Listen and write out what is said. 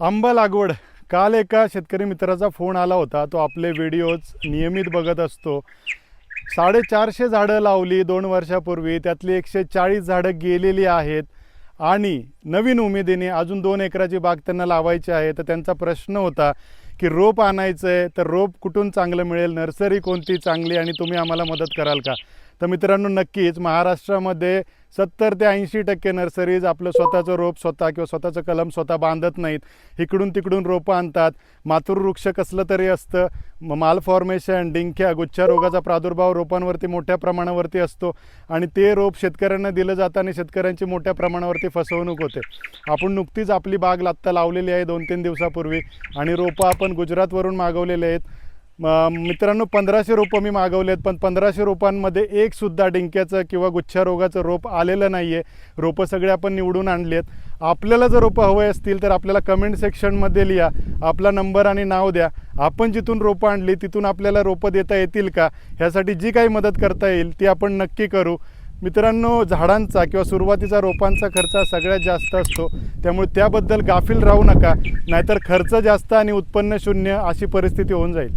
आंबा लागवड. काल एका शेतकरी मित्राचा फोन आला होता. तो आपले व्हिडिओज नियमित बघत असतो. साडेचारशे झाडं लावली दोन वर्षापूर्वी. त्यातली एकशे चाळीस झाडं गेलेली आहेत. आणि नवीन उमेदीने अजून दोन एकराची बाग त्यांना लावायची आहे. तर त्यांचा प्रश्न होता की रोप आणायचं आहे तर रोप कुठून चांगलं मिळेल? नर्सरी कोणती चांगली? आणि तुम्ही आम्हाला मदत कराल का? तर मित्रांनो नक्कीच महाराष्ट्रामध्ये सत्तर ते ऐंशी टक्के नर्सरीज आपलं स्वतःचं रोप स्वतः किंवा स्वतःचं कलम स्वतः बांधत नाहीत. इकडून तिकडून रोपं आणतात. मातृवृक्ष कसलं तरी असतं. माल फॉर्मेशन डिंक्या गुच्छा रोगाचा प्रादुर्भाव रोपांवरती मोठ्या प्रमाणावरती असतो आणि ते रोप शेतकऱ्यांना दिलं जातं आणि शेतकऱ्यांची मोठ्या प्रमाणावरती फसवणूक होते. आपण नुकतीच आपली बाग आत्ता लावलेली आहे दोन तीन दिवसापूर्वी आणि रोपं आपण गुजरातवरून मागवलेले आहेत. मित्रांनो पंधराशे रोपं मी मागवले आहेत पण पंधराशे रोपांमध्ये एकसुद्धा डिंक्याचं किंवा गुच्छारोगाचं रोप आलेलं नाही आहे रोपं सगळे आपण निवडून आणली आहेत आपल्याला जर रोपं हवे असतील तर आपल्याला कमेंट सेक्शनमध्ये लिहा. आपला नंबर आणि नाव द्या. आपण जिथून रोपं आणली तिथून आपल्याला रोपं देता येतील का? ह्यासाठी जी काही मदत करता येईल ती आपण नक्की करू. मित्रांनो झाडांचा किंवा सुरुवातीचा रोपांचा खर्च हा सगळ्यात जास्त असतो. त्यामुळे त्याबद्दल गाफील राहू नका. नाहीतर खर्च जास्त आणि उत्पन्न शून्य अशी परिस्थिती होऊन जाईल.